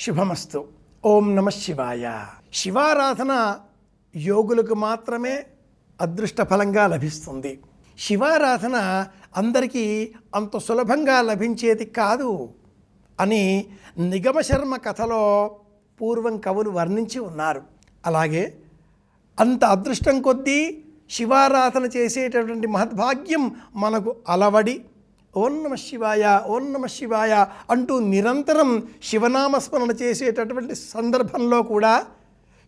శుభమస్తు. ఓం నమ శివాయ. శివారాధన యోగులకు మాత్రమే అదృష్ట ఫలంగా లభిస్తుంది. శివారాధన అందరికీ అంత సులభంగా లభించేది కాదు అని నిగమశర్మ కథలో పూర్వం కవులు వర్ణించి ఉన్నారు. అలాగే అంత అదృష్టం కొద్దీ శివారాధన చేసేటటువంటి మహద్భాగ్యం మనకు అలవడి ఓం నమ శివాయ ఓం నమ శివాయ అంటూ నిరంతరం శివనామస్మరణ చేసేటటువంటి సందర్భంలో కూడా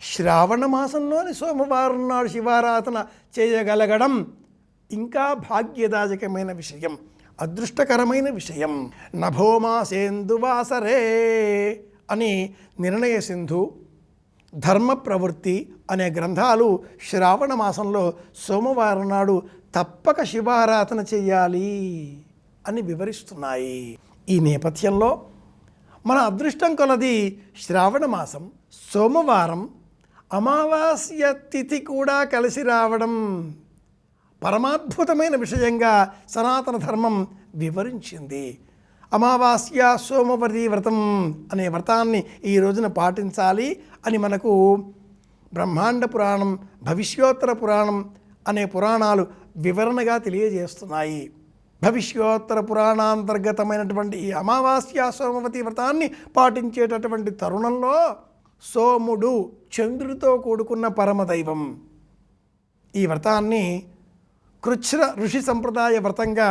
శ్రావణ మాసంలోని సోమవారం నాడు శివారాధన చేయగలగడం ఇంకా భాగ్యదాయకమైన విషయం అదృష్టకరమైన విషయం. నభోమాసేందువాసరే అని నిర్ణయ సింధు ధర్మ ప్రవృత్తి అనే గ్రంథాలు శ్రావణ మాసంలో సోమవారం నాడు తప్పక శివారాధన చెయ్యాలి అని వివరిస్తున్నాయి. ఈ నేపథ్యంలో మన అదృష్టం కొలది శ్రావణ మాసం సోమవారం అమావాస్య తిథి కూడా కలిసి రావడం. పరమాద్భుతమైన విషయంగా సనాతన ధర్మం వివరించింది. అమావాస్య సోమవరి వ్రతం అనే వ్రతాన్ని ఈ రోజున పాటించాలి అని మనకు బ్రహ్మాండ పురాణం భవిష్యోత్తర పురాణం అనే పురాణాలు వివరణగా తెలియజేస్తున్నాయి. భవిష్యోత్తర పురాణాంతర్గతమైనటువంటి ఈ అమావాస్య సోమవతి వ్రతాన్ని పాటించేటటువంటి తరుణంలో సోముడు చంద్రుడితో కూడుకున్న పరమదైవం. ఈ వ్రతాన్ని కృచ్ఛ్ర ఋషి సంప్రదాయ వ్రతంగా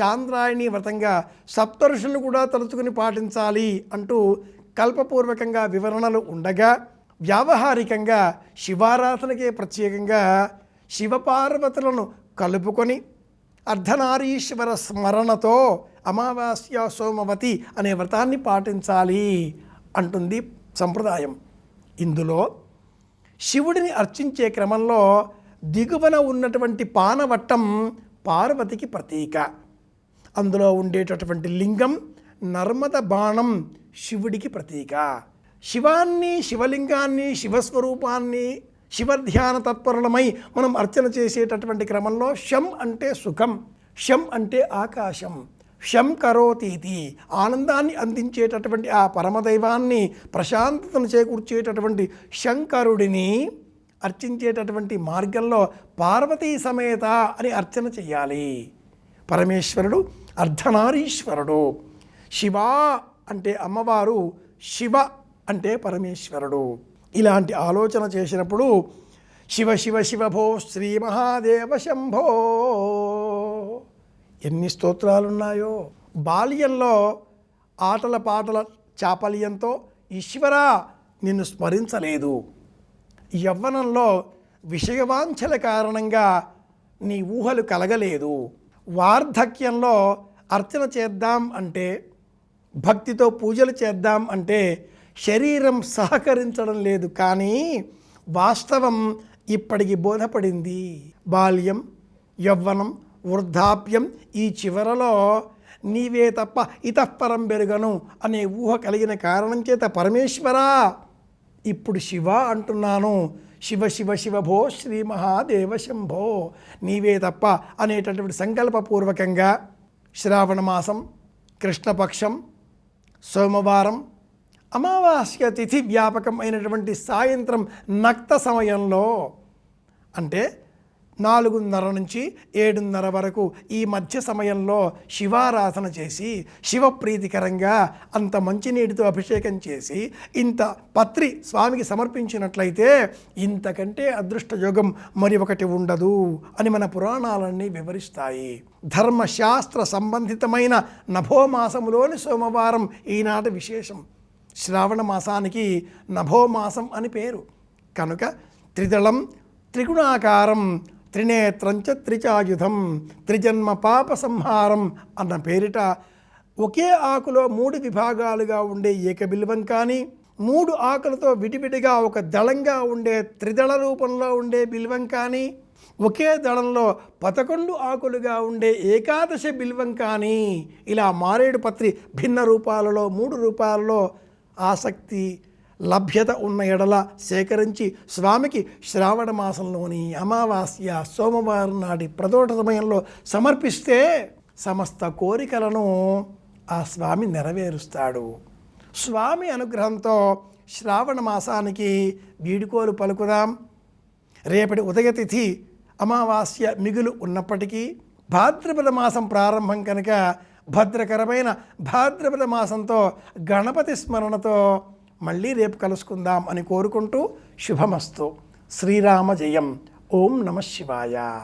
చాంద్రాయణి వ్రతంగా సప్త ఋషులను కూడా తలుచుకుని పాటించాలి అంటూ కల్పపూర్వకంగా వివరణలు ఉండగా వ్యావహారికంగా శివారాధనకే ప్రత్యేకంగా శివపార్వతులను కలుపుకొని అర్ధనారీశ్వర స్మరణతో అమావాస్య సోమవతి అనే వ్రతాన్ని పాటించాలి అంటుంది సంప్రదాయం. ఇందులో శివుడిని అర్చించే క్రమంలో దిగువన ఉన్నటువంటి పానవట్టం పార్వతికి ప్రతీక. అందులో ఉండేటటువంటి లింగం నర్మద బాణం శివుడికి ప్రతీక. శివాన్ని శివలింగాన్ని శివస్వరూపాన్ని శివధ్యాన తత్పరులమై మనం అర్చన చేసేటటువంటి క్రమంలో శం అంటే సుఖం శం అంటే ఆకాశం. శం కరోతీతి ఆనందాన్ని అందించేటటువంటి ఆ పరమదైవాన్ని ప్రశాంతతను చేకూర్చేటటువంటి శంకరుడిని అర్చించేటటువంటి మార్గంలో పార్వతీ సమేత అని అర్చన చేయాలి పరమేశ్వరుడు అర్ధనారీశ్వరుడు. శివ అంటే అమ్మవారు శివ అంటే పరమేశ్వరుడు. ఇలాంటి ఆలోచన చేసినప్పుడు శివ శివ శివభో శ్రీ మహాదేవ శంభో. ఎన్ని స్తోత్రాలున్నాయో. బాల్యంలో ఆటల పాటల చాపల్యంతో ఈశ్వరా నిన్ను స్మరించలేదు. యవ్వనంలో విషయవాంఛల కారణంగా నీ ఊహలు కలగలేదు. వార్ధక్యంలో అర్చన చేద్దాం అంటే భక్తితో పూజలు చేద్దాం అంటే శరీరం సహకరించడం లేదు కానీ వాస్తవం ఇప్పటికి బోధపడింది. బాల్యం యవ్వనం వృద్ధాప్యం ఈ చివరలో నీవే తప్ప ఇతఃపరం పెరుగను అనే ఊహ కలిగిన కారణం చేత పరమేశ్వరా. ఇప్పుడు శివ అంటున్నాను. శివ శివ శివ భో శ్రీ మహాదేవ శంభో. నీవే తప్ప అనేటటువంటి సంకల్పపూర్వకంగా శ్రావణ మాసం కృష్ణపక్షం సోమవారం అమావాస్య తిథి వ్యాపకం అయినటువంటి సాయంత్రం నక్త సమయంలో అంటే నాలుగున్నర నుంచి ఏడున్నర వరకు ఈ మధ్య సమయంలో శివారాధన చేసి శివప్రీతికరంగా అంత మంచినీటితో అభిషేకం చేసి ఇంత పత్రి స్వామికి సమర్పించినట్లయితే ఇంతకంటే అదృష్టయోగం మరి ఒకటి ఉండదు అని మన పురాణాలన్నీ వివరిస్తాయి. ధర్మశాస్త్ర సంబంధితమైన నభోమాసములోని సోమవారం ఈనాటి విశేషం. శ్రావణ మాసానికి నభోమాసం అని పేరు. కనుక త్రిదళం త్రిగుణాకారం త్రినేత్రంచ త్రిచాయుధం త్రిజన్మ పాప సంహారం అన్న పేరిట ఒకే ఆకులో మూడు విభాగాలుగా ఉండే ఏకబిల్వం కానీ మూడు ఆకులతో విడివిడిగా ఒక దళంగా ఉండే త్రిదళ రూపంలో ఉండే బిల్వం కానీ ఒకే దళంలో పదకొండు ఆకులుగా ఉండే ఏకాదశ బిల్వం కానీ ఇలా మారేడు పత్రి భిన్న రూపాలలో మూడు రూపాలలో ఆసక్తి లభ్యత ఉన్న ఎడల సేకరించి స్వామికి శ్రావణ మాసంలోని అమావాస్య సోమవారం నాటి ప్రదోట సమయంలో సమర్పిస్తే సమస్త కోరికలను ఆ స్వామి నెరవేరుస్తాడు. స్వామి అనుగ్రహంతో శ్రావణ మాసానికి వీడుకోలు పలుకుదాం. రేపటి ఉదయతిథి అమావాస్య మిగులు ఉన్నప్పటికీ భాద్రపద మాసం ప్రారంభం కనుక భద్రకరమైన భాద్రపద మాసంతో గణపతి స్మరణతో మళ్ళీ రేపు కలుసుకుందాం అని కోరుకుంటూ శుభమస్తు. శ్రీరామ జయం ఓం నమ శివాయ.